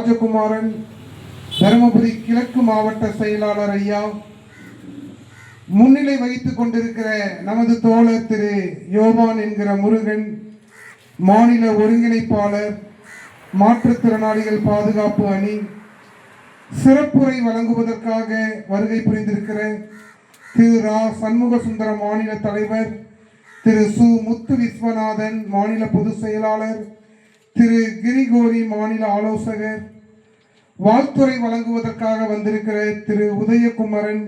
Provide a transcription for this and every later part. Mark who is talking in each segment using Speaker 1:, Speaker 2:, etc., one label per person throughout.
Speaker 1: ராஜகுமாரன் தருமபுரி கிழக்கு மாவட்ட செயலாளர் ஐயா முன்னிலை வைத்துக் கொண்டிருக்கிற நமது தோழர் திரு யோவான் என்கிற முருகன் மாநில ஒருங்கிணைப்பாளர் மாற்றுத்திறனாளிகள் பாதுகாப்பு அணி சிறப்புரை வழங்குவதற்காக வருகை புரிந்திருக்கிற திரு ரா. சண்முக சுந்தரம் மாநில தலைவர் திரு சு. முத்து விஸ்வநாதன் மாநில பொதுச் செயலாளர் திரு கிரிகோரி மாநில ஆலோசகர் வாழ்த்துறை வழங்குவதற்காக வந்திருக்கிற திரு உதயகுமரன்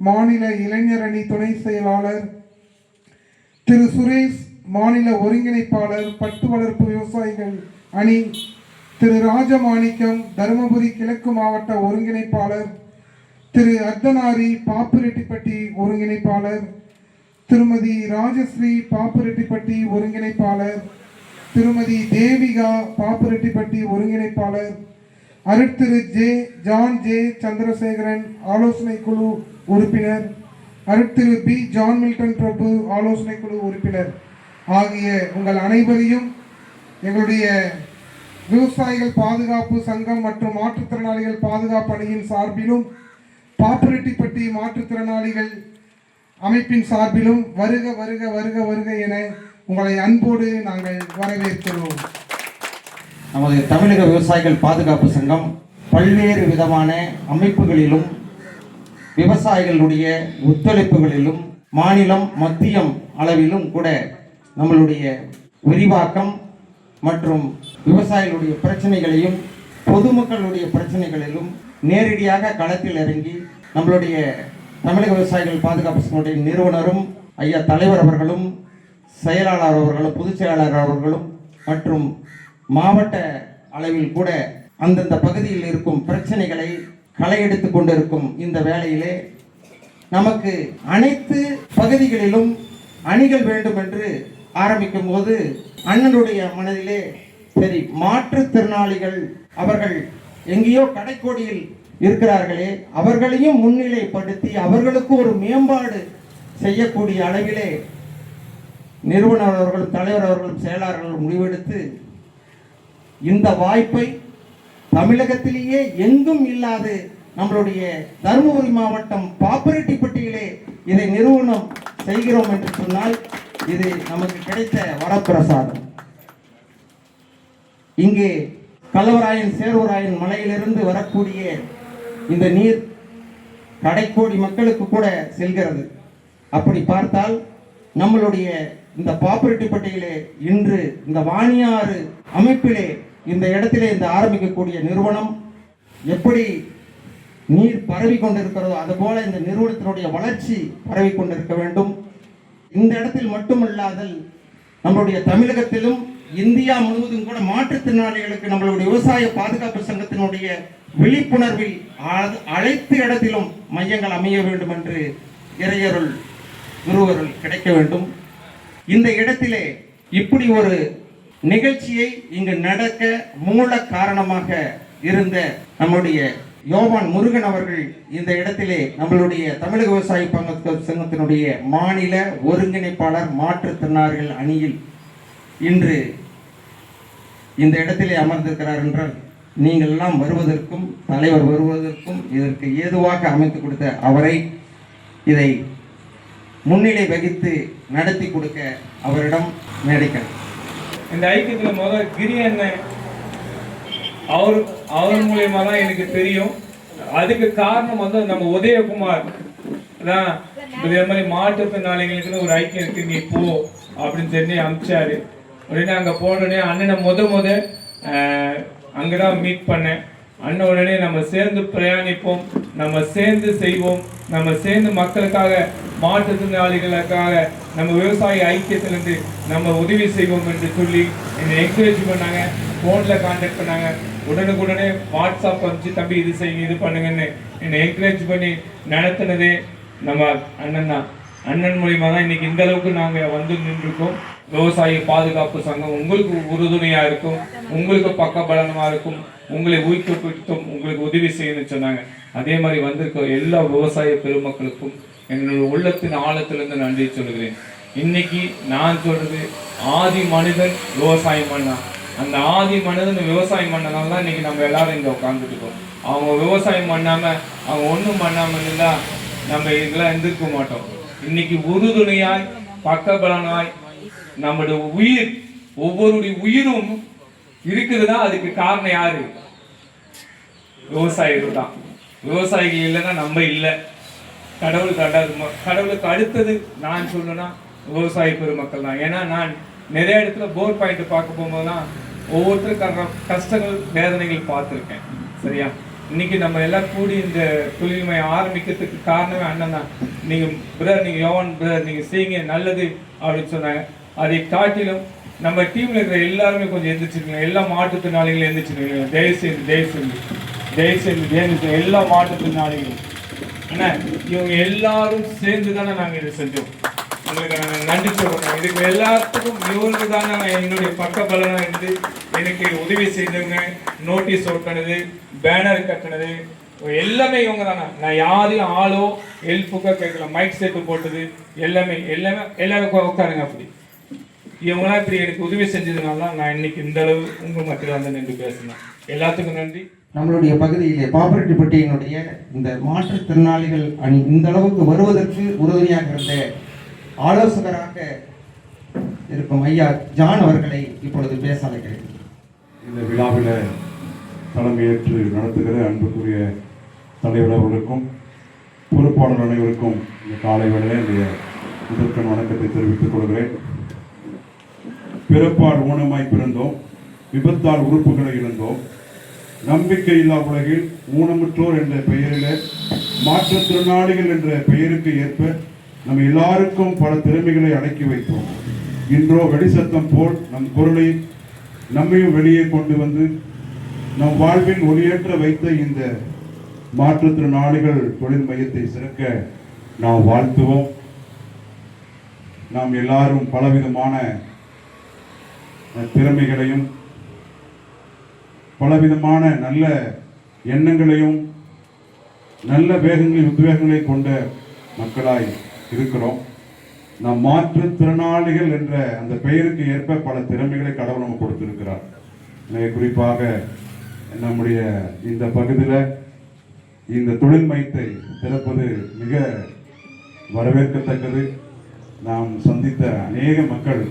Speaker 1: மாநில இளைஞர் அணி துணை செயலாளர் திரு சுரேஷ் மாநில ஒருங்கிணைப்பாளர் பட்டு வளர்ப்பு விவசாயிகள் அணி திரு ராஜமாணிக்கம் தருமபுரி கிழக்கு மாவட்ட ஒருங்கிணைப்பாளர் திரு அர்த்தனாரி பாப்புரெட்டிப்பட்டி ஒருங்கிணைப்பாளர் திருமதி ராஜஸ்ரீ பாப்புரெட்டிப்பட்டி ஒருங்கிணைப்பாளர் திருமதி தேவிகா பாப்புரெட்டிப்பட்டி ஒருங்கிணைப்பாளர் அருட்திரு ஜே ஜான் ஜே சந்திரசேகரன் ஆலோசனை குழு உறுப்பினர் அருட்திரு பி ஜான் மில்டன் பிரபு ஆலோசனை குழு உறுப்பினர் ஆகிய உங்கள் அனைவரையும் எங்களுடைய விவசாயிகள் பாதுகாப்பு சங்கம் மற்றும் மாற்றுத்திறனாளிகள் பாதுகாப்பு அணியின் சார்பிலும் பாப்புரெட்டிப்பட்டி மாற்றுத்திறனாளிகள் அமைப்பின் சார்பிலும் வருக வருக வருக வருக என உங்களை அன்போடு நாங்கள் வரவேற்கிறோம்.
Speaker 2: நமது தமிழக விவசாயிகள் பாதுகாப்பு சங்கம் பல்வேறு விதமான அமைப்புகளிலும் விவசாயிகளுடைய ஒத்துழைப்புகளிலும் மாநிலம் மத்தியம் அளவிலும் கூட நம்மளுடைய விரிவாக்கம் மற்றும் விவசாயிகளுடைய பிரச்சனைகளையும் பொதுமக்களுடைய பிரச்சனைகளிலும் நேரடியாக களத்தில் இறங்கி நம்மளுடைய தமிழக விவசாயிகள் பாதுகாப்பு சங்கத்துடைய நிறுவனரும் ஐயா தலைவர் அவர்களும் செயலாளர் அவர்களும் பொதுச் செயலாளர் அவர்களும் மற்றும் மாவட்ட அளவில் கூட அந்தந்த பகுதியில் இருக்கும் பிரச்சனைகளை களையெடுத்து கொண்டிருக்கும் இந்த வேளையிலே நமக்கு அனைத்து பகுதிகளிலும் அணிகள் வேண்டும் என்று ஆரம்பிக்கும் போது அண்ணனுடைய மனதிலே சரி மாற்றுத்திறனாளிகள் அவர்கள் எங்கேயோ கடைக்கோடியில் இருக்கிறார்களே அவர்களையும் முன்னிலைப்படுத்தி அவர்களுக்கு ஒரு மேம்பாடு செய்யக்கூடிய அளவிலே நிறுவனர் அவர்களும் தலைவர் அவர்களும் செயலாளர்களும் முடிவெடுத்து இந்த வாய்ப்பை தமிழகத்திலேயே எங்கும் இல்லாது நம்மளுடைய தருமபுரி மாவட்டம் பாப்பரெட்டிப்பட்டியிலே இதை நிறுவனம் செய்கிறோம் என்று சொன்னால் இது நமக்கு கிடைத்த வரப்பிரசாதம். இங்கே கலவராயன் சேர்வராயன் மலையிலிருந்து வரக்கூடிய இந்த நீர் கடைக்கோடி மக்களுக்கு கூட செல்கிறது. அப்படி பார்த்தால் நம்மளுடைய இந்த பாப்பிரெட்டிப்பட்டியிலே இன்று இந்த வாணியாறு அமைப்பிலே இந்த இடத்திலே இந்த ஆரம்பிக்கக்கூடிய நிறுவனம் எப்படி நீர் பரவி கொண்டிருக்கிறதோ அதுபோல இந்த நிறுவனத்தினுடைய வளர்ச்சி பரவி கொண்டிருக்க வேண்டும். இந்த இடத்தில் மட்டுமல்லாதல் நம்மளுடைய தமிழகத்திலும் இந்தியா முழுவதும் கூட மாற்றுத்திறனாளிகளுக்கு நம்மளுடைய விவசாய பாதுகாப்பு சங்கத்தினுடைய விழிப்புணர்வில் அனைத்து இடத்திலும் மையங்கள் அமைய வேண்டும் என்று இறையருள் குருவருள் கிடைக்க வேண்டும். இந்த இடத்திலே இப்படி ஒரு நிகழ்ச்சியை இங்கு நடக்க மூல காரணமாக இருந்த நம்முடைய யோவான் முருகன் அவர்கள் இந்த இடத்திலே நம்மளுடைய தமிழக விவசாய பங்க சங்கத்தினுடைய மாநில ஒருங்கிணைப்பாளர் மாற்றுத்திறனாளிகள் அணியில் இன்று இந்த இடத்திலே அமர்ந்திருக்கிறார் என்றால் நீங்கள் எல்லாம் வருவதற்கும் தலைவர் வருவதற்கும் இதற்கு ஏதுவாக அமைத்து கொடுத்த அவரை இதை முன்னிலை வகித்து நடத்தி கொடுக்க அவரிடம் மேடைக்கள்
Speaker 3: இந்த ஐக்கியத்தில் முதல் கிரி அண்ணன் அவர் அவர் மூலியமா தான் எனக்கு தெரியும். அதுக்கு காரணம் வந்து நம்ம உதயகுமார் தான். இதே மாதிரி மாற்றுத்திறனாளிகளுக்குன்னு ஒரு ஐக்கியம் இருக்கு நீ போ அப்படின்னு சொல்லி அமிச்சாரு. அப்படின்னு அங்கே போனோடனே அண்ணனை முத முத அங்கே தான் மீட் பண்ணேன். அண்ணன் உடனே நம்ம சேர்ந்து பிரயாணிப்போம் நம்ம சேர்ந்து செய்வோம் நம்ம சேர்ந்து மக்களுக்காக மாற்றுத்திறனாளிகளுக்காக நம்ம விவசாய ஐக்கியத்திலிருந்து நம்ம உதவி செய்வோம் என்று சொல்லி என்னை என்கரேஜ் பண்ணாங்க ஃபோனில் கான்டாக்ட் பண்ணாங்க. உடனுக்குடனே வாட்ஸ்அப் அனுப்பிச்சு தம்பி இது செய்யுங்க இது பண்ணுங்கன்னு என்னை என்கரேஜ் பண்ணி நடத்தினதே நம்ம அண்ணன் தான். அண்ணன் மூலியமாக தான் இன்னைக்கு இந்த அளவுக்கு நாங்கள் வந்து நின்றுருக்கோம். விவசாய பாதுகாப்பு சங்கம் உங்களுக்கு உறுதுணையாக இருக்கும் உங்களுக்கு பக்க பலனமாக இருக்கும். உங்களை ஊக்குவித்தும் உங்களுக்கு உதவி செய்யணும்னு சொன்னாங்க. அதே மாதிரி வந்திருக்க எல்லா விவசாய பெருமக்களுக்கும் என்னுடைய உள்ளத்தின் ஆழத்திலிருந்து நன்றி சொல்கிறேன். இன்னைக்கு நான் சொல்றது ஆதி மனிதன் விவசாயம் பண்ணான் அந்த ஆதி மனிதன் விவசாயம் பண்ணனால தான் இன்னைக்கு நம்ம எல்லாரும் இங்கே உட்காந்துட்டு இருக்கோம். அவங்க விவசாயம் பண்ணாம அவங்க ஒன்றும் பண்ணாம இருந்தா நம்ம இதெல்லாம் எந்திருக்க மாட்டோம். இன்னைக்கு உறுதுணையாய் பக்கபலனாய் நம்முடைய உயிர் ஒவ்வொருடைய உயிரும் இருக்குதுன்னா அதுக்கு காரணம் யாரு? விவசாயிகள் தான். விவசாயிகள் இல்லைன்னா நம்ம இல்லை. கடவுளுக்கு அடாது கடவுளுக்கு அடுத்தது நான் சொல்லணும்னா விவசாய பெருமக்கள் தான். ஏன்னா நான் நிறைய இடத்துல போர் பாயிண்ட் பார்க்க போகும்போதுலாம் ஒவ்வொருத்தருக்கான கஷ்டங்கள் வேதனைகள் பார்த்துருக்கேன். சரியா? இன்னைக்கு நம்ம எல்லாம் கூடி இந்த தொழில்மை ஆரம்பிக்கிறதுக்கு காரணமே அண்ணன் தான். நீங்க பிரதர் நீங்க யோவன் பிரதர் நீங்க செய்யுங்க நல்லது அப்படின்னு சொன்னாங்க. அதை காட்டிலும் நம்ம டீம்ல இருக்கிற எல்லாருமே கொஞ்சம் எந்திரிச்சிருக்கீங்க எல்லா மாற்றுத்திறனாளிகளும் எந்திரிச்சிருக்கீங்க தயவு செய்து தயவு செய்து தயவு செய்து தயவு எல்லா மாற்றுத்திறனாளிகளும். அண்ணா இவங்க எல்லாரும் சேர்ந்து தானே நாங்கள் இதை செஞ்சோம். உங்களுக்கு நாங்கள் நன்றி சொல்கிறோம் இதுக்கு எல்லாத்துக்கும் இவங்களுக்கு தானே நான் என்னுடைய பக்க பலனாக இருந்து எனக்கு உதவி செய்தவங்க நோட்டீஸ் ஒட்டினது பேனர் கட்டினது எல்லாமே இவங்க தானே நான் யாரையும் ஆளோ ஹெல்ப்புக்கோ கேட்கல. மைக் செட்டு போட்டது எல்லாமே எல்லாமே எல்லாருக்கும் உட்காருங்க அப்படி. இவங்களாம் இப்படி எனக்கு உதவி செஞ்சதுனால தான் நான் இன்னைக்கு இந்த அளவு உங்க மத்தியில் வந்து நின்று பேசினேன். எல்லாத்துக்கும் நன்றி.
Speaker 2: நம்மளுடைய பகுதியிலே பாப்பரெட்டிப்பட்டியினுடைய இந்த மாற்றுத்திறனாளிகள் அணி இந்த அளவுக்கு வருவதற்கு உறுதுணையாக இருந்த ஆலோசகராக இருக்கும் ஐயா ஜான் அவர்களை இப்பொழுது பேச அழைக்கிறேன்.
Speaker 4: இந்த விழாவில் தலைமையேற்று நடத்துகிற அன்புக்குரிய தலைவர் அவர்களுக்கும் பொறுப்பாளர் அனைவருக்கும் இந்த காலை வேளையிலே என்னுடைய முதற்கண் வணக்கத்தை தெரிவித்துக் கொள்கிறேன். பிறப்பால் ஊனமாய் பிறந்தோம். விபத்தால் உறுப்புகளை இழந்தோம். நம்பிக்கை இல்லா உலகில் ஊனமுற்றோர் என்ற பெயரில் மாற்றுத்திறனாளிகள் என்ற பெயருக்கு ஏற்ப நம் எல்லாருக்கும் பல திறமைகளை அடக்கி வைத்தோம். இன்றோ வெடிசத்தம் போல் நம் குரலை நம்மையும் வெளியே கொண்டு வந்து நம் வாழ்வில் ஒளியேற்ற வைத்த இந்த மாற்றுத்திறனாளிகள் தொழில் மையத்தை சிறக்க நாம் வாழ்த்துவோம். நாம் எல்லாரும் பலவிதமான திறமைகளையும் பலவிதமான நல்ல எண்ணங்களையும் நல்ல வேகங்களையும் உத்வேகங்களை கொண்ட மக்களாய் இருக்கிறோம். நாம் மாற்றுத்திறனாளிகள் என்ற அந்த பெயருக்கு ஏற்ப பல திறமைகளை கடவுள் நம்ம கொடுத்திருக்கிறார். குறிப்பாக நம்முடைய இந்த பகுதியில் இந்த தொழில் மையத்தை திறப்பது மிக வரவேற்கத்தக்கது. நாம் சந்தித்த அநேக மக்கள்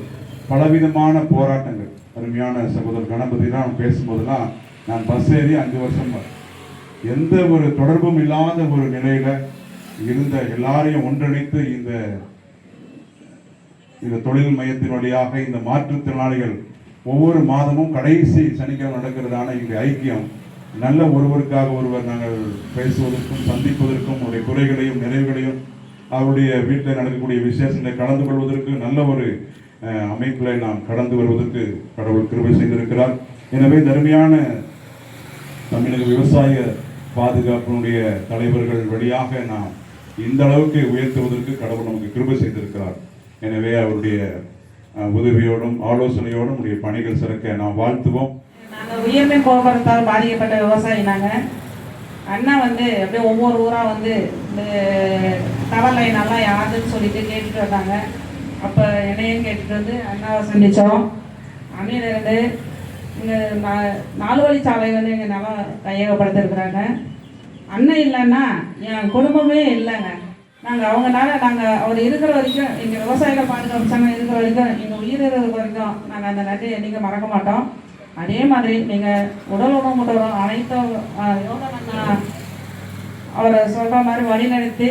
Speaker 4: பலவிதமான போராட்டங்கள். அருமையான சகோதரர் கணபதிலாம் பேசும்போதெல்லாம் நான் பஸ் ஏறி அஞ்சு வருஷம் எந்த ஒரு தொடர்பும் இல்லாத ஒரு நிலையில இருந்த எல்லாரையும் ஒன்றிணைத்து இந்த இந்த தொழில் மையத்தின் வழியாக இந்த மாற்றுத்திறனாளிகள் ஒவ்வொரு மாதமும் கடைசி சனிக்கிழமை நடக்கிறதான இந்த ஐக்கியம் நல்ல ஒருவருக்காக ஒருவர் நாங்கள் பேசுவதற்கும் சந்திப்பதற்கும் அவருடைய குறைகளையும் நிறைவுகளையும் அவருடைய வீட்டில் நடக்கக்கூடிய விசேஷங்களை கலந்து கொள்வதற்கு நல்ல ஒரு அமைப்பில் நாம் கடந்து வருவதற்கு கடவுள் கிருபை செய்திருக்கிறார். எனவே தருமையான தமிழக விவசாய பாதுகாப்பினுடைய தலைவர்கள் வழியாக நாம் இந்த அளவுக்கு உயர்த்துவதற்கு கடவுள் நமக்கு கிருபை செய்திருக்கிறார். எனவே அவருடைய உதவியோடும் ஆலோசனையோடும் உடைய பணிகள் சிறக்க நாம் வாழ்த்துவோம்.
Speaker 5: நாங்கள் உயர்மை போக்குவரத்தால் பாதிக்கப்பட்ட விவசாயி நாங்கள் அண்ணா வந்து அப்படியே ஒவ்வொரு ஊராக வந்து இந்த டவர் லைன் எல்லாம் யாருன்னு சொல்லிட்டு கேட்டுட்டு வந்தாங்க. அப்போ என்னையும் கேட்டுட்டு வந்து அண்ணாவை சந்தித்தோம் அன்னையிலேருந்து இங்கே நாலு வழிச்சாலை வந்து எங்கள் நல்லா கையகப்படுத்திருக்கிறாங்க. அண்ணன் இல்லைன்னா என் குடும்பமே இல்லைங்க. நாங்கள் அவங்கனால நாங்கள் அவர் இருக்கிற வரைக்கும் எங்கள் விவசாயிகள் பாதுகாப்பு சங்கம் இருக்கிற வரைக்கும் எங்கள் உயிர் இருக்கிற வரைக்கும் நாங்கள் அந்த நன்றியை என்றைக்கும் மறக்க மாட்டோம். அதே மாதிரி நீங்கள் உடல் உணவு அனைத்து அனைத்தும் யோகா அவரை சொல்கிற மாதிரி வழிநடத்தி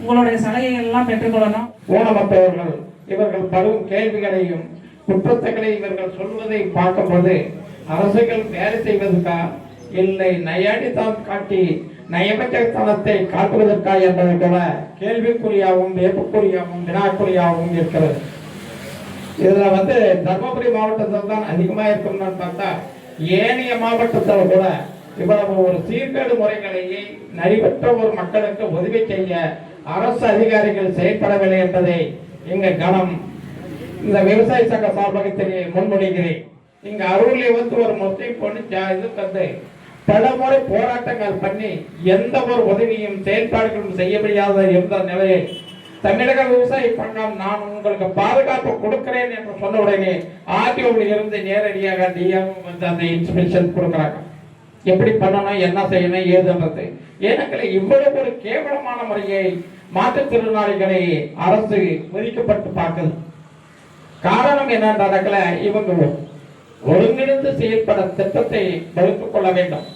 Speaker 5: உங்களுடைய சலுகைகள்லாம் பெற்றுக்கொள்ளணும்
Speaker 6: ஊனமற்றவர்கள் இவர்கள் படும் கேள்விகளையும் குற்றத்தைகளையும் இவர்கள் சொல்வதை பார்க்கும்போது அரசுகள் வேலை செய்வதற்கா? இல்லை நையாண்டித்தனம் காட்டி நயமற்றத்தனத்தை காட்டுவதற்கா என்பதை கூட கேள்விக்குறியாகவும் வியப்புக்குறியாகவும் வினாக்குறியாகவும் இருக்கிறது. இதுல வந்து தர்மபுரி மாவட்டத்தில் தான் அதிகமாக இருக்கும்னு பார்த்தா ஏனைய மாவட்டத்தில் கூட இவ்வளவு ஒரு சீர்கேடு முறைகளையே நரிபற்ற ஒரு மக்களுக்கு உதவி செய்ய அரசு அதிகாரிகள் செயல்படவில்லை என்பதை எங்க கனம் இந்த விவசாய சங்க சார்பாக தெரிய முன்மொழிகிறேன். இங்க அருள் வந்து ஒரு முஸ்லீம் பொண்ணு இது வந்து பல முறை போராட்டங்கள் பண்ணி எந்த ஒரு உதவியும் செயல்பாடுகளும் செய்ய முடியாத இருந்த நிலையை தமிழக விவசாய பண்ணால் நான் உங்களுக்கு பாதுகாப்பு கொடுக்கிறேன் என்று சொன்ன உடனே ஆர்டிஓவில் இருந்து நேரடியாக டிஎம் வந்து அந்த இன்ஸ்பெக்ஷன் கொடுக்குறாங்க. எப்படி பண்ணணும் என்ன செய்யணும் ஏதுன்றது. ஏனென்றால் இவ்வளவு ஒரு கேவலமான முறையை மாற்றுத்திறனாளிகளை அரசு மதிக்கப்பட்டு பார்க்குது. காரணம் என்னன்றதுல இவங்க ஒருங்கிணைந்து செயல்பட திட்டத்தை வகுத்து கொள்ள வேண்டும்.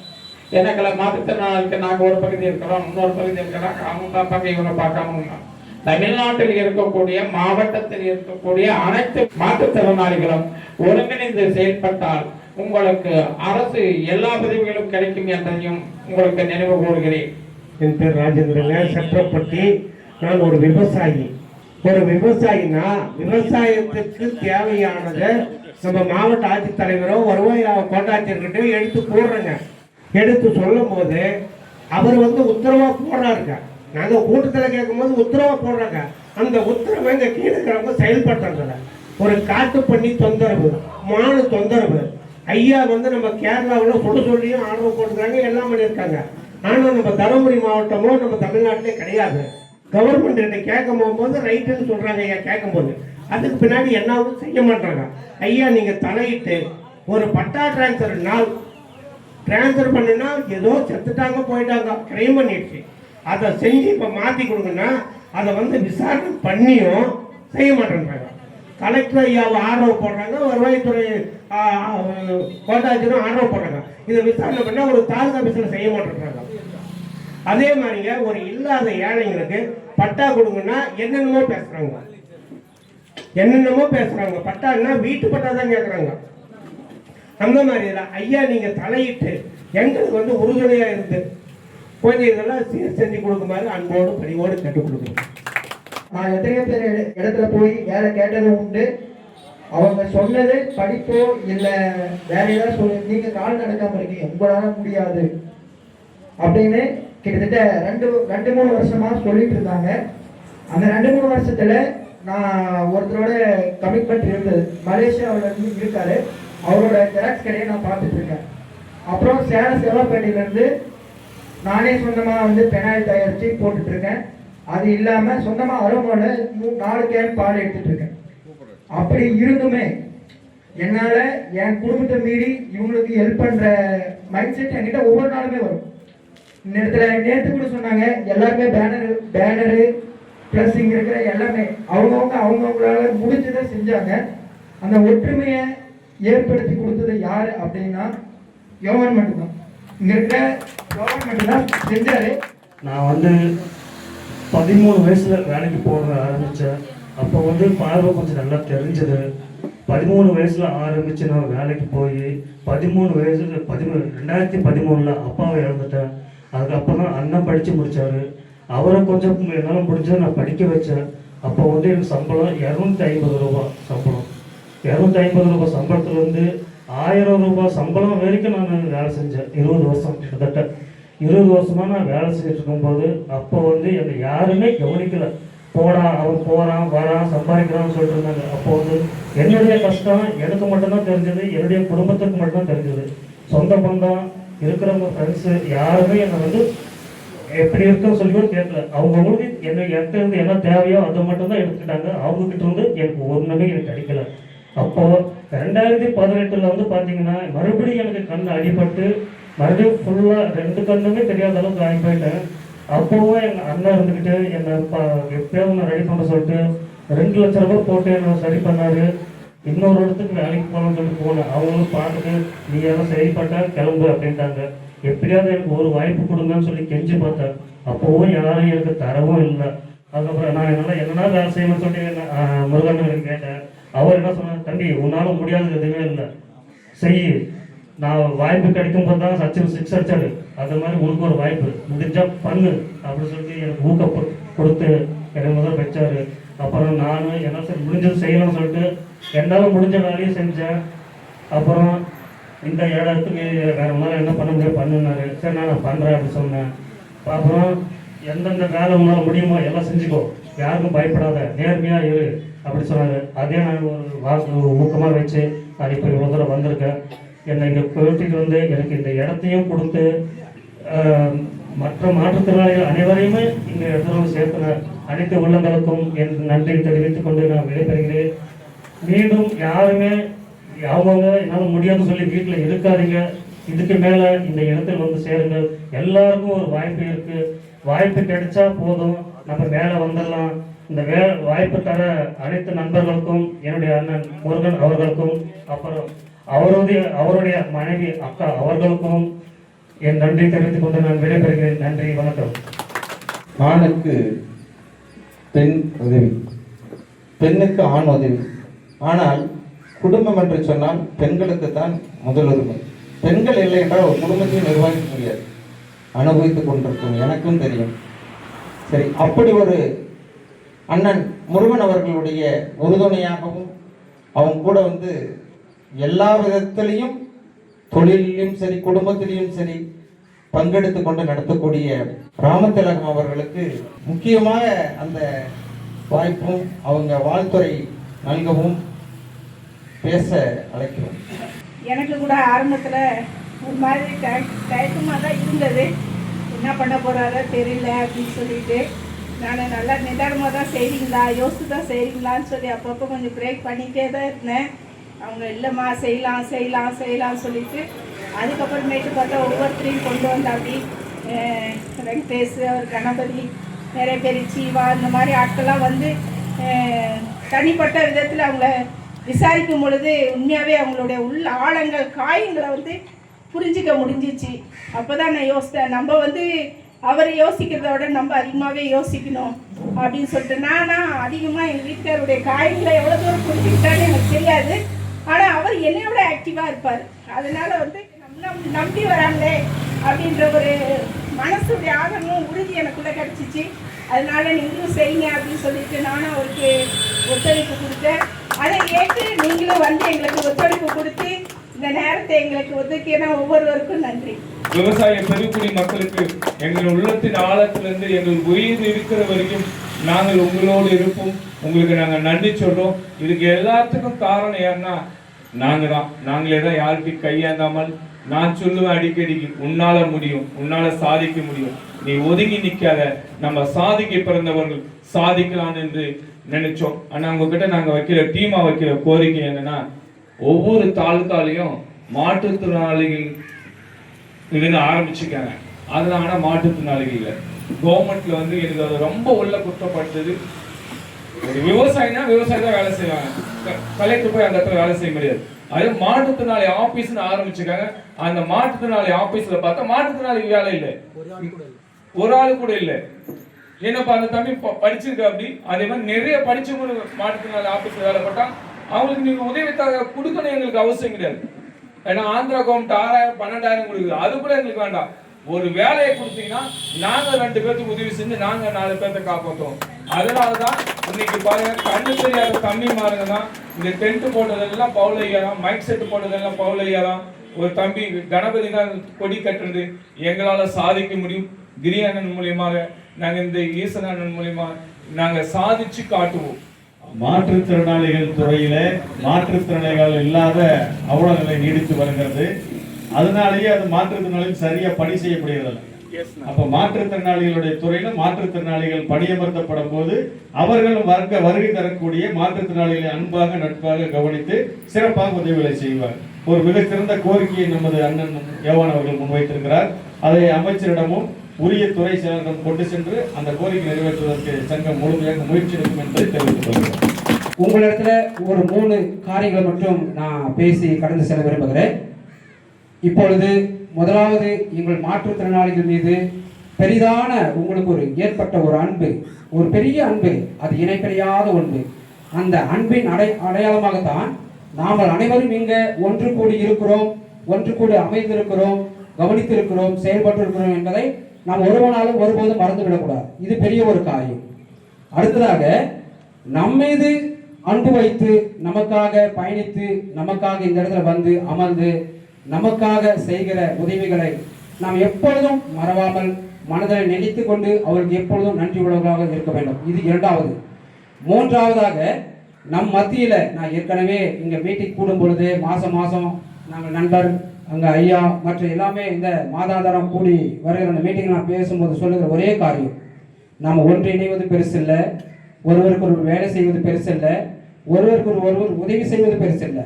Speaker 6: எனக்களை மாற்றுத்திறனாளிக்கு நாங்கள் ஒரு பகுதி இருக்கிறோம் இன்னொரு பகுதி இருக்கிறோம் அவங்க பார்ப்பாங்க இவங்க பார்க்காம தமிழ்நாட்டில் இருக்கக்கூடிய மாவட்டத்தில் இருக்கக்கூடிய அனைத்து மாற்றுத்திறனாளிகளும் ஒருங்கிணைந்து செயல்பட்டால் உங்களுக்கு அரசு எல்லா உதவிகளும் கிடைக்கும் என்பதையும் உங்களுக்கு நினைவு கூறுகிறேன்.
Speaker 7: என் பேர் ராஜேந்திரன் சத்திரப்பட்டி நான் ஒரு விவசாயி. ஒரு விவசாயினா விவசாயத்துக்கு தேவையானதை நம்ம மாவட்ட ஆட்சித்தலைவரோ வருவாய் கோட்டாட்சியர்கிட்டயோ எடுத்து போடுறேங்க. எடுத்து சொல்லும் போது அவர் வந்து உத்தரவா போடுறாருங்க. நாங்கள் கூட்டத்தில் கேட்கும்போது உத்தரவா போடுறாங்க. அந்த உத்தரவை இங்கே கீழே இருக்கிறவங்க ஒரு காட்டு பண்ணி தொந்தரவு மானு தொந்தரவு. ஐயா வந்து நம்ம கேரளாவில் சொல்ல சொல்லியும் ஆர்வம் போட்டுருக்காங்க எல்லாம் பண்ணியிருக்காங்க. ஆனால் நம்ம தருமபுரி மாவட்டமோ நம்ம தமிழ்நாட்டிலே கிடையாது. கவர்மெண்ட் கிட்ட கேட்கும் போகும்போது ரைட்டுன்னு சொல்கிறாங்க ஐயா கேட்கும்போது அதுக்கு பின்னாடி என்னாவும் செய்ய மாட்டாங்க. ஐயா நீங்கள் தலையிட்டு ஒரு பட்டா டிரான்ஸ்ஃபர் நாள் டிரான்ஸ்ஃபர் பண்ணுனா ஏதோ செத்துட்டாங்க போயிட்டாங்க கிரைம் பண்ணிடுச்சு. அதை செஞ்சு இப்போ மாற்றி கொடுங்கன்னா அதை வந்து விசாரணை பண்ணியும் செய்ய மாட்டேன்றாங்க. கலெக்டர் ஐயாவை ஆர்டர் போடுறாங்க வருவாய்த்துறை கோட்டாட்சியரும் ஆர்வம் போடுறாங்க. இதை விசாரணை பண்ணால் ஒரு தாலுகா ஆஃபீஸில் செய்ய மாட்டேன்றாங்க. அதே மாதிரிங்க ஒரு இல்லாத ஏழைங்களுக்கு பட்டா கொடுங்கன்னா என்னென்னமோ பேசுறாங்க. என்னென்னமோ பேசுறாங்க. பட்டான்னா வீட்டு பட்டா தான் கேட்குறாங்க அந்த மாதிரி இல்லை. ஐயா நீங்க தலையிட்டு எங்களுக்கு வந்து உறுதுணையா இருந்து கொஞ்சம் இதெல்லாம் சீர் செஞ்சு கொடுக்குமாறு அன்போடு பணிவோடு கேட்டுக் கொடுக்குறோம்
Speaker 8: நான் எத்தனையோ பேர் இடத்துல போய் வேலை கேட்டதும் உண்டு. அவங்க சொன்னது படிப்போ இல்லை வேற ஏதாவது சொல்லி நீங்க கால் நடக்காம இருக்கீங்க. உங்களால முடியாது. அப்படின்னு கிட்டத்தட்ட ரெண்டு ரெண்டு மூணு வருஷமாக சொல்லிட்டு இருந்தாங்க. அந்த ரெண்டு மூணு வருஷத்தில் நான் ஒருத்தரோட கமிட்மெண்ட் இருந்தது. மலேசியாவில் இருந்து இருக்காரு. அவரோட ஜெராக்ஸ் கடையை நான் பார்த்துட்டு இருக்கேன். அப்புறம் சேலம் செவ்வாப்பேட்டையில நானே சொந்தமாக வந்து பெனாயில் தயாரித்து போட்டுட்ருக்கேன் அது இல்லாமல் சொந்தமாக அரோமால நாலு கேன் பால் எடுத்துட்ருக்கேன் அப்படி இருந்துமே என்னால் என் குடும்பத்தை மீறி இவங்களுக்கு ஹெல்ப் பண்ணுற மைண்ட் செட் என்கிட்ட ஒவ்வொரு நாளுமே வரும். இந்த இடத்துல நேற்று கூட சொன்னாங்க எல்லாருமே பேனரு பேனரு ப்ளஸ் இங்கே இருக்கிற எல்லாமே அவங்கவுங்க அவங்கவுங்களால முடிஞ்சதை செஞ்சாங்க. அந்த ஒற்றுமையை ஏற்படுத்தி கொடுத்தது யார் அப்படின்னா கவர்மெண்ட் தான் இங்கே இருக்கிற கவர்மெண்ட் தான் செஞ்சார்.
Speaker 9: நான் வந்து பதிமூணு வயசில் வேலைக்கு போக ஆரம்பித்தேன் அப்போ வந்து பார்வை கொஞ்சம் நல்லா தெரிஞ்சது. பதிமூணு வயசில் ஆரம்பித்து நான் வேலைக்கு போய் பதிமூணு வயசுல பதிமூணு ரெண்டாயிரத்தி பதிமூணில் அப்பாவை இழந்துட்டேன். அதுக்கப்புறம் அண்ணன் படித்து முடிச்சாரு. அவரை கொஞ்சம் என்னால் முடிஞ்சதை நான் படிக்க வச்சேன். அப்போ வந்து எனக்கு சம்பளம் இரநூத்தி ஐம்பது ரூபா சம்பளம். இரநூத்தி ஐம்பது ரூபாய் சம்பளத்தில் வந்து ஆயிரம் ரூபாய் சம்பளம் வரைக்கும் நான் வேலை செஞ்சேன். இருபது வருஷம் கிட்டத்தட்ட. இருபது வருஷமாக நான் வேலை செஞ்சுட்டு இருக்கும்போது அப்போ வந்து என்னை யாருமே கவனிக்கலை. போடான் அவன் போகிறான் வரான் சம்பாதிக்கிறான்னு சொல்லிட்டு இருந்தாங்க. அப்போ வந்து என்னுடைய கஷ்டம் எனக்கு மட்டும்தான் தெரிஞ்சது என்னுடைய குடும்பத்துக்கு மட்டும்தான் தெரிஞ்சது. சொந்த பந்தம் இருக்கிறவங்க ஃப்ரெண்ட்ஸு யாருமே என்னை வந்து எப்படி இருக்குன்னு சொல்லி கூட கேட்கல. அவங்கவுங்களுக்கு என்ன என்கிட்ட இருந்து என்ன தேவையோ அதை மட்டும்தான் எடுத்துக்கிட்டாங்க. அவங்கக்கிட்ட வந்து இருந்து எனக்கு ஒன்றுமே எனக்கு கிடைக்கல. அப்போ ரெண்டாயிரத்தி பதினெட்டுல வந்து பார்த்தீங்கன்னா மறுபடியும் எனக்கு கண் அடிபட்டு மறுபடியும் ஃபுல்லாக ரெண்டு கண்ணுமே தெரியாத அளவுக்கு ஆகி போயிட்டேன். அப்போவும் எங்கள் அண்ணன் இருந்துக்கிட்டு என்னை ப- எப்படியாவது நான் ரெடி பண்ண சொல்லிட்டு ரெண்டு லட்ச ரூபாய் போட்டு என்ன சரி பண்ணாரு. இன்னொரு இடத்துக்கு வேலைக்கு போகலாம்னு சொல்லிட்டு போனேன் அவங்களும் பார்த்துட்டு நீ எல்லாம் சரிப்பட்டா கிளம்பு அப்படின்ட்டாங்க. எப்படியாவது எனக்கு ஒரு வாய்ப்பு கொடுங்கன்னு சொல்லி கெஞ்சி பார்த்தேன் அப்போவும் யாரும் எனக்கு தரவும் இல்லை. அதுக்கப்புறம் நான் என்னால் என்னன்னா வேலை செய்யணும்னு சொல்லி முருகன் கேட்டேன். அவர் என்ன சொன்னார் தம்பி உன்னால முடியாதது எதுவுமே இல்லை. செய். நான் வாய்ப்பு கிடைக்கும் போது தான் சச்சின் சிக்ஸ் அடிச்சாரு. அது மாதிரி உனக்கு ஒரு வாய்ப்பு. முடிஞ்சா பண்ணு அப்படின்னு சொல்லி எனக்கு ஊக்க கொடு- கொடுத்து எனக்கு முதல் வச்சாரு. அப்புறம் நான் என்ன சார் முடிஞ்சது செய்யணும்னு சொல்லிட்டு என்னால் முடிஞ்ச வேலையும் செஞ்சேன். அப்புறம் இந்த இடத்துக்கு வேறு மாதிரி என்ன பண்ண முடியும் பண்ணுனாரு சரி நான் பண்ணுறேன் அப்படின்னு சொன்னேன். அப்புறம் எந்தெந்த வேலை உன்னால் முடியுமோ எல்லாம் செஞ்சுக்கோ. யாருக்கும் பயப்படாத நேர்மையாக இரு அப்படி சொன்னார். அதே நான் ஒரு வாக்கு ஊக்கமாக வச்சு நான் இப்போ இவ்வளோ தூரம் வந்திருக்கேன். என்னை இங்கே கூட்டிட்டு வந்து எனக்கு இந்த இடத்தையும் கொடுத்து மற்ற மாற்றுத்திறனாளிகள் அனைவரையுமே இங்கே எடுத்துகிட்டு சேர்த்துனேன் அனைத்து உள்ளங்களுக்கும் என் நன்றி தெரிவித்துக் கொண்டு நான் விடைபெறுகிறேன். மீண்டும் யாருமே அவங்கவுங்க என்னால் முடியாதுன்னு சொல்லி வீட்டில் இருக்காதீங்க. இதுக்கு மேலே இந்த இடத்தில் வந்து சேருங்கள். எல்லாருக்கும் ஒரு வாய்ப்பு இருக்கு. வாய்ப்பு கிடைச்சா போதும். நம்ம மேலே வந்துடலாம். இந்த வே வாய்ப்பு தர அனைத்து நண்பர்களுக்கும் என்னுடைய அண்ணன் முருகன் அவர்களுக்கும் அப்புறம் அவருடைய அவருடைய மனைவி அக்கா அவர்களுக்கும் என் நன்றி தெரிவித்துக் கொண்டு நான் விடைபெறுகிறேன். நன்றி வணக்கம்.
Speaker 2: ஆணுக்கு பெண் உதவி. பெண்ணுக்கு ஆண் உதவி. ஆனால் குடும்பம் என்று சொன்னால் பெண்களுக்கு தான் முதலுரிமை பெண்கள் இல்லை என்றால் ஒரு குடும்பத்தையும் நிர்வகிக்க முடியாது. அனுபவித்துக் கொண்டிருக்கும் எனக்கும் தெரியும். சரி அப்படி ஒரு அண்ணன் முருகன் அவர்களுடைய உறுதுணையாகவும் அவங்க கூட வந்து எல்லா விதத்திலையும் தொழிலையும் சரி குடும்பத்திலையும் சரி பங்கெடுத்து கொண்டு நடத்தக்கூடிய ராமத்திலகம் அவர்களுக்கு முக்கியமாக அந்த வாய்ப்பும் அவங்க வாழ்த்துறை நல்கவும் பேச அழைக்கிறோம்.
Speaker 10: எனக்கு கூட ஆரம்பத்தில் ஒரு மாதிரி தயக்கமாக தான் இருந்தது. என்ன பண்ண போகிறாரோ தெரியல அப்படின்னு சொல்லிட்டு. நான் நல்லா நிதானமாக தான் செய்கிறீங்களா யோசித்து தான் செய்கிறீங்களான்னு சொல்லி அப்பப்போ கொஞ்சம் பிரேக் பண்ணிகிட்டே தான் இருந்தேன். அவங்க இல்லைம்மா செய்யலாம் செய்யலாம் செய்யலாம் சொல்லிட்டு அதுக்கப்புறமேட்டு பார்த்தா ஒவ்வொருத்தரையும் கொண்டு வந்தாப்படி வெங்கடேஷ் அவர் கணபதி நிறைய பேர் சீவா இந்த மாதிரி ஆட்கள்லாம் வந்து தனிப்பட்ட விதத்தில் அவங்கள விசாரிக்கும் பொழுது உண்மையாகவே அவங்களுடைய உள்ள ஆழங்கள் காயங்களை வந்து புரிஞ்சிக்க முடிஞ்சிச்சு. அப்போ தான் நான் யோசித்தேன் நம்ம வந்து அவர் யோசிக்கிறத விட நம்ம அதிகமாகவே யோசிக்கணும் அப்படின்னு சொல்லிட்டு. நானா அதிகமாக எங்கள் வீட்டுக்காருடைய காயங்களை எவ்வளோ தூரம் புரிஞ்சுக்கிட்டான்னு எனக்கு தெரியாது. ஆனால் அவர் என்னை விட ஆக்டிவாக இருப்பார். அதனால் வந்து நம்பி வராங்களே அப்படின்ற ஒரு மனசுடைய ஆதரவும் உறுதி எனக்குள்ளே கிடச்சிச்சு. அதனால நீங்களும் செய்யுங்க அப்படின்னு சொல்லிட்டு நானும் அவருக்கு ஒத்துழைப்பு கொடுத்தேன். அதை ஏற்று நீங்களும் வந்து எங்களுக்கு ஒத்துழைப்பு கொடுத்து இந்த நேரத்தை எங்களுக்கு ஒதுக்கின ஒவ்வொருவருக்கும் நன்றி.
Speaker 3: விவசாய பெருக்குடி மக்களுக்கு எங்கள் உள்ளத்தின் ஆழத்திலிருந்து எங்கள் உயிர் இருக்கிற வரைக்கும் நாங்கள் உங்களோடு இருப்போம். உங்களுக்கு நாங்கள் நன்றி சொல்றோம். இதுக்கு எல்லாத்துக்கும் காரணம் யாருன்னா நாங்கள் தான் நாங்களே தான் யாருக்கும் கையாந்தாமல் நான் சொல்லுவேன் அடிக்கடிக்கு உன்னால முடியும் உன்னால சாதிக்க முடியும். நீ ஒதுங்கி நிற்காத நம்ம சாதிக்க பிறந்தவர்கள் சாதிக்கலாம் என்று நினைச்சோம். ஆனா உங்ககிட்ட நாங்க வைக்கிற டீமா வைக்கிற கோரிக்கை என்னன்னா ஒவ்வொரு தாலுக்காலையும் மாற்றுத்திறனாளிகள் இதுன்னு ஆரம்பிச்சுக்காங்க. அதில் ஆனால் மாற்றுத்திறனாளிகள் இல்லை. கவர்மெண்ட்ல வந்து எனக்கு அது ரொம்ப உள்ள குற்றப்படுத்துது ஒரு விவசாயினா விவசாயி தான் வேலை செய்வாங்க. கலெக்டர் போய் அந்த இடத்துல வேலை செய்ய முடியாது. அதே மாற்றுத்திறனாளி ஆபீஸ்னு ஆரம்பிச்சிருக்காங்க. அந்த மாற்றுத்திறனாளி ஆபீஸ்ல பார்த்தா மாற்றுத்திறனாளி வேலை இல்லை. ஒரு ஆளு கூட இல்லை. என்னப்பா அந்த தம்பி படிச்சிருக்க அப்படி? அதே மாதிரி நிறைய படிச்சவங்க மாற்றுத்திறனாளி ஆபீஸ்ல வேலை பார்த்தா அவங்களுக்கு நீங்க உதவி த- கொடுக்கணும் எங்களுக்கு அவசியம் கிடையாது. ஏன்னா ஆந்திரா கவர்மெண்ட் ஆறாயிரம் பன்னெண்டாயிரம் கொடுக்குது. அது கூட எங்களுக்கு வேண்டாம். ஒரு வேலையை கொடுத்தீங்கன்னா நாங்க ரெண்டு பேர்த்துக்கு உதவி செஞ்சு நாங்க நாலு பேர்த்த காப்பாற்றுவோம் அதனாலதான் இன்னைக்கு பாருங்க கண்ணு தெரியாத தம்பி மாருங்க தான் இந்த டென்ட் போட்டதெல்லாம் பவுலையா தான் மைக் செட் போட்டதெல்லாம் பவுலையா தான் ஒரு தம்பி கணபதி தான் கொடி கட்டுறது எங்களால சாதிக்க முடியும். கிரியானன் மூலியமாக நாங்க இந்த ஈசனானன் மூலியமா நாங்க சாதிச்சு காட்டுவோம்.
Speaker 11: மாற்றுத்திறனாளிகள் துறையில மாற்றுத்திறனாளிகள் இல்லாத அவலங்களை நீடித்து வருகிறது. அதனாலேயே அது மாற்றுத்திறனாளிகள் சரியா பணி செய்யப்படுகிறது. அப்ப மாற்றுத்திறனாளிகளுடைய துறையில மாற்றுத்திறனாளிகள் பணியமர்த்தப்படும் போது அவர்கள் வர்க்க வருகை தரக்கூடிய மாற்றுத்திறனாளிகளை அன்பாக நட்பாக கவனித்து சிறப்பாக உதவிகளை செய்வார். ஒரு மிகச்சிறந்த கோரிக்கையை நமது அண்ணன் யோவான் அவர்கள் முன்வைத்திருக்கிறார். அதை அமைச்சரிடமும் உரிய துறை செயலரிடம் கொண்டு சென்று அந்த கோரிக்கை நிறைவேற்றுவதற்கு சங்கம் முழுமையாக முயற்சி எடுக்கும் என்பதை தெரிவித்துக் கொள்கிறேன்
Speaker 12: உங்களிடத்துல ஒரு மூணு காரியங்களை மட்டும் நான் பேசி கடந்து செல்ல விரும்புகிறேன். இப்பொழுது முதலாவது எங்கள் மாற்றுத்திறனாளிகள் மீது பெரிதான உங்களுக்கு ஒரு ஏற்பட்ட ஒரு அன்பு ஒரு பெரிய அன்பு அது இணைப்பிரியாத ஒன்று. அந்த அன்பின் அடை அடையாளமாகத்தான் நாங்கள் அனைவரும் இங்க ஒன்று கூடி இருக்கிறோம் ஒன்று கூடி அமைந்திருக்கிறோம் கவனித்திருக்கிறோம் செயல்பட்டு இருக்கிறோம் என்பதை நாம் ஒருவனாலும் ஒருபோதும் மறந்துவிடக்கூடாது. இது பெரிய ஒரு காரியம். அடுத்ததாக நம்மீது அன்பு வைத்து நமக்காக பயணித்து நமக்காக இந்த இடத்துல வந்து அமர்ந்து நமக்காக செய்கிற உதவிகளை நாம் எப்பொழுதும் மறவாமல் மனதில் நினைத்து கொண்டு அவருக்கு எப்பொழுதும் நன்றி உள்ளவர்களாக இருக்க வேண்டும். இது இரண்டாவது. மூன்றாவதாக நம் மத்தியில் நான் ஏற்கனவே இங்கே மீட்டிங் கூடும் பொழுது மாதம் மாதம் நாங்கள் நண்பர் அங்கே ஐயா மற்ற எல்லாமே இந்த மாதாதாரம் கூடி வருகிற அந்த மீட்டிங் நான் பேசும்போது சொல்லுகிற ஒரே காரியம். நாம் ஒன்றிணைவது பெருசு இல்லை ஒருவருக்கு ஒரு வேலை செய்வது பெருசு இல்லை ஒருவருக்கு ஒருவர் உதவி செய்வது பெருசு இல்லை.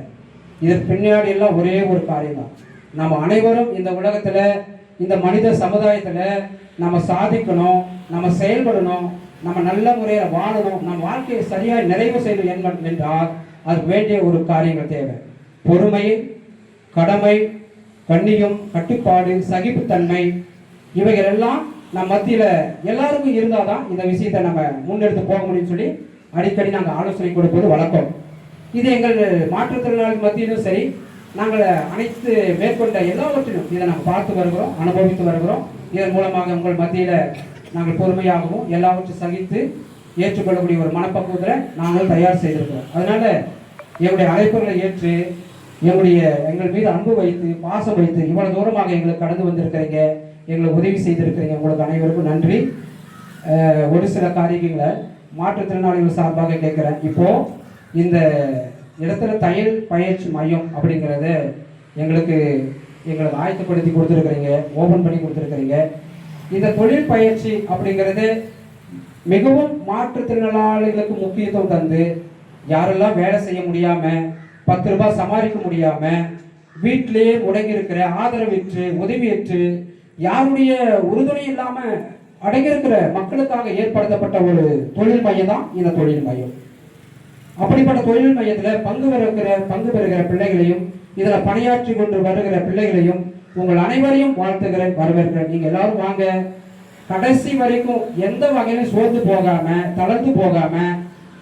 Speaker 12: இதற்கு பின்னாடி எல்லாம் ஒரே ஒரு காரியம் தான் நம்ம அனைவரும் இந்த உலகத்தில் இந்த மனித சமுதாயத்தில் நம்ம சாதிக்கணும் நம்ம செயல்படணும் நம்ம நல்ல முறையில் வாழணும் நம்ம வாழ்க்கையை சரியாக நிறைவு செய்து என்றால் அது வேண்டிய ஒரு காரியங்கள் தேவை. பொறுமை கடமை கண்ணியம் கட்டுப்பாடு சகிப்புத்தன்மை இவைகள் எல்லாம் நம்ம மத்தியில் எல்லாருக்கும் இருந்தால் தான் இந்த விஷயத்தை நம்ம முன்னெடுத்து போக முடியும்னு சொல்லி அடிக்கடி நாங்கள் ஆலோசனை கொடுப்பது வழக்கம். இது எங்கள் மாற்றுத்திறனாளி மத்தியிலும் சரி நாங்கள் அனைத்து மேற்கொண்ட எல்லாவற்றிலும் இதை நாங்கள் பார்த்து வருகிறோம் அனுபவித்து வருகிறோம். இதன் மூலமாக உங்கள் மத்தியில் நாங்கள் பொறுமையாகவும் எல்லாவற்றையும் சகித்து ஏற்றுக்கொள்ளக்கூடிய ஒரு மனப்பக்குவத்தில் நாங்கள் தயார் செய்திருக்கிறோம். அதனால் எங்களுடைய அழைப்புகளை ஏற்று எங்களுடைய எங்கள் மீது அன்பு வைத்து பாசம் வைத்து இவ்வளவு தூரமாக எங்களுக்கு கடந்து வந்திருக்கிறீங்க எங்களுக்கு உதவி செய்திருக்கிறீங்க. உங்களுக்கு அனைவருக்கும் நன்றி. ஒரு சில காரியங்களை மாற்றுத்திறனாளிகள் சார்பாக கேட்குறேன். இப்போது இந்த இடத்துல தையல் பயிற்சி மையம் அப்படிங்கிறத எங்களுக்கு எங்களுக்கு ஆயத்தப்படுத்தி கொடுத்துருக்குறீங்க ஓபன் பண்ணி கொடுத்துருக்குறீங்க. இந்த தொழில் பயிற்சி அப்படிங்கிறது மிகவும் மாற்றுத்திறனாளிகளுக்கு முக்கியத்துவம் தந்து யாரெல்லாம் வேலை செய்ய முடியாமல் பத்து ரூபாய் சமாளிக்க முடியாமல் வீட்டிலேயே முடங்கி இருக்கிற ஆதரவிற்று உதவியற்று யாருடைய உறுதுணை இல்லாமல் அடங்கியிருக்கிற மக்களுக்காக ஏற்படுத்தப்பட்ட ஒரு தொழில் மையம் தான் இந்த தொழில் மையம். அப்படிப்பட்ட தொழில் மையத்தில் பங்கு பெறுகிற பங்கு பெறுகிற பிள்ளைகளையும் இதில் பணியாற்றி கொண்டு வருகிற பிள்ளைகளையும் உங்கள் அனைவரையும் வாழ்த்துகிறேன் வரவேற்கிறேன். நீங்கள் எல்லாரும் வாங்க. கடைசி வரைக்கும் எந்த வகையிலும் சோர்ந்து போகாம தளர்ந்து போகாம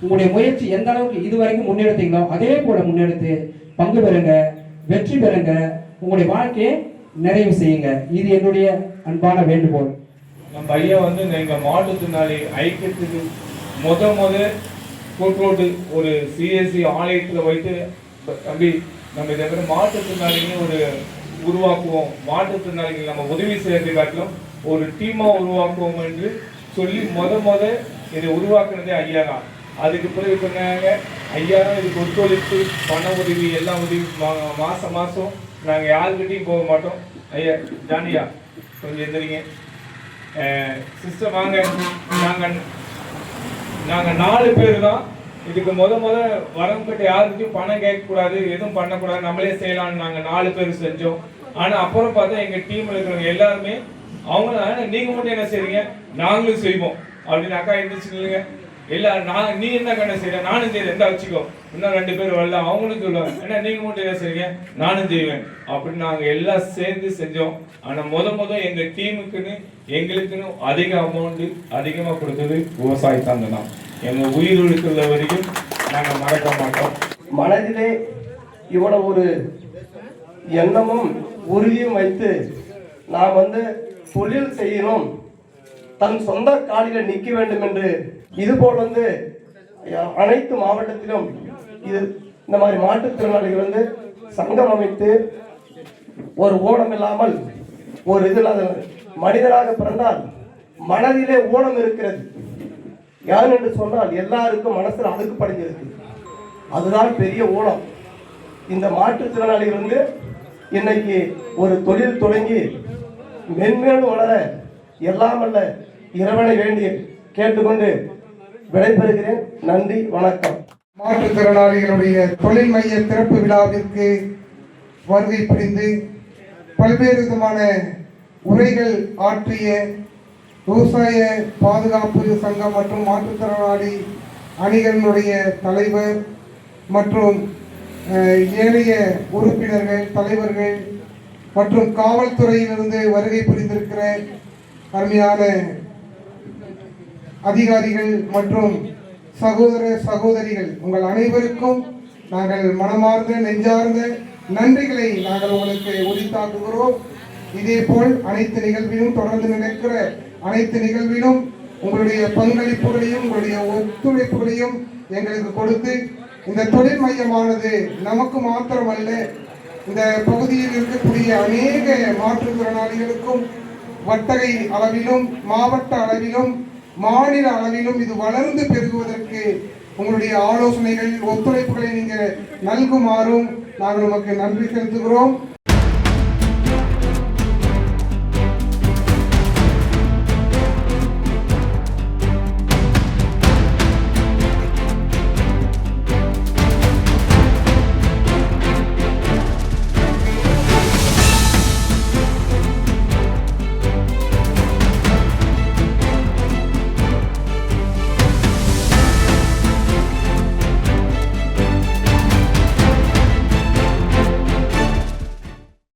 Speaker 12: உங்களுடைய முயற்சி எந்த அளவுக்கு இது வரைக்கும் முன்னெடுத்தீங்களோ அதே போல முன்னெடுத்து பங்கு பெறுங்க வெற்றி பெறுங்க உங்களுடைய வாழ்க்கையை நிறைவு செய்யுங்க. இது என்னுடைய அன்பான வேண்டுகோள்.
Speaker 3: நம்ம பையன் வந்து எங்கள் மாற்றுத்திறனாளி ஐக்கியத்துக்கு முத முத கூட்டோடு ஒரு சிஎஸ்சி ஆலயத்தில் வைத்து ப- தம்பி நம்ம இதை மாதிரி மாற்றுத்திறனாளிகள் ஒரு உருவாக்குவோம். மாற்றுத்திறனாளிகள் நம்ம உதவி செய்யறதை காட்டிலும் ஒரு டீமாக உருவாக்குவோம் என்று சொல்லி முத முத இதை உருவாக்குனதே ஐயா தான். அதுக்கு பிறகு சொன்னாங்க ஐயா தான் இதுக்கு ஒத்துழைப்பு பண உதவி எல்லாம் உதவி மா- மாதம் மாதம் நாங்கள் யாருக்கிட்டையும் போக மாட்டோம். ஐயா ஜானியா கொஞ்சம் எந்திரிங்க. சிஸ்டர் வாங்க. நாங்கள் நாங்கள் நாலு பேர் தான். இதுக்கு முத முத வரவங்கிட்ட யாருக்கும் பணம் கேட்கக்கூடாது எதுவும் பண்ணக்கூடாது நம்மளே செய்யலாம்னு நாங்கள் நாலு பேர் செஞ்சோம். ஆனால் அப்புறம் பார்த்தா எங்கள் டீமில் இருக்கிறவங்க எல்லாருமே அவங்க நீங்கள் மட்டும் என்ன செய்றீங்க? நாங்களும் செய்வோம். அப்படின்னு அக்கா இருந்துச்சு இல்லைங்க எல்லாரும் நான் நீ என்ன கண்ண செய்யற நானும் செய்யறேன் எந்த வச்சுக்கோ. இன்னும் ரெண்டு பேர் வரல. அவங்களுக்கு இல்லை ஏன்னா நீங்க மட்டும் என்ன செய்வீங்க நானும் செய்வேன். அப்படின்னு நாங்க எல்லாம் சேர்ந்து செஞ்சோம். ஆனா முத முத எங்க டீமுக்குன்னு எங்களுக்குன்னு அதிக அமௌண்ட் அதிகமா கொடுத்தது விவசாயத்தாங்க தான். எங்க உயிர் இருக்கிற வரைக்கும் நாங்க மறக்க மாட்டோம்.
Speaker 13: மனதிலே இவ்வளவு ஒரு எண்ணமும் உறுதியும் வைத்து நான் வந்து தொழில் செய்யணும் தன் சொந்த காலில் நிற்க வேண்டும் என்று இதுபோல் வந்து அனைத்து மாவட்டத்திலும் இது இந்த மாதிரி மாற்றுத்திறனாளிகள் வந்து சங்கம் அமைத்து ஒரு ஊனம் இல்லாமல் ஒரு இதில் இல்லாத மனிதராக பிறந்தால் மனதிலே ஊனம் இருக்கிறது. யார் என்று சொன்னால் எல்லாருக்கும் மனசில் அழுக்கு படிஞ்சிருக்கு அதுதான் பெரிய ஊனம் இந்த மாற்றுத்திறனாளிகள் வந்து இன்னைக்கு ஒரு தொழில் தொடங்கி மென்மேலும் வளர எல்லாம் அல்ல இறைவனை வேண்டி கேட்டுக்கொண்டு விடைபெறுகிறேன். நன்றி வணக்கம்.
Speaker 1: மாற்றுத்திறனாளிகளுடைய தொழில் மைய திறப்பு விழாவிற்கு வருகை புரிந்து பல்வேறு விதமான உரைகள் ஆற்றிய விவசாய பாதுகாப்பு சங்கம் மற்றும் மாற்றுத்திறனாளி அணிகளினுடைய தலைவர் மற்றும் ஏனைய உறுப்பினர்கள் தலைவர்கள் மற்றும் காவல்துறையிலிருந்து வருகை புரிந்திருக்கிற அருமையான அதிகாரிகள் மற்றும் சகோதர சகோதரிகள் உங்கள் அனைவருக்கும் நாங்கள் மனமார்ந்த நெஞ்சார்ந்த நன்றிகளை நாங்கள் உங்களுக்கு உரித்தாக்குகிறோம். இதேபோல் அனைத்து நிகழ்விலும் தொடர்ந்து நடக்கிற அனைத்து நிகழ்விலும் உங்களுடைய பங்களிப்புகளையும் உங்களுடைய ஒத்துழைப்புகளையும் எங்களுக்கு கொடுத்து இந்த தொழில் மையமானது நமக்கு மாத்திரமல்ல இந்த பகுதியில் இருக்கக்கூடிய அநேக மாற்றுத்திறனாளிகளுக்கும் வட்டகை அளவிலும் மாவட்ட அளவிலும் மாநில அளவிலும் இது வளர்ந்து பெருகுவதற்கு உங்களுடைய ஆலோசனைகள் ஒத்துழைப்புகளை நீங்கள் நல்குமாறும் நாங்கள் உமக்கு நன்றி செலுத்துகிறோம்.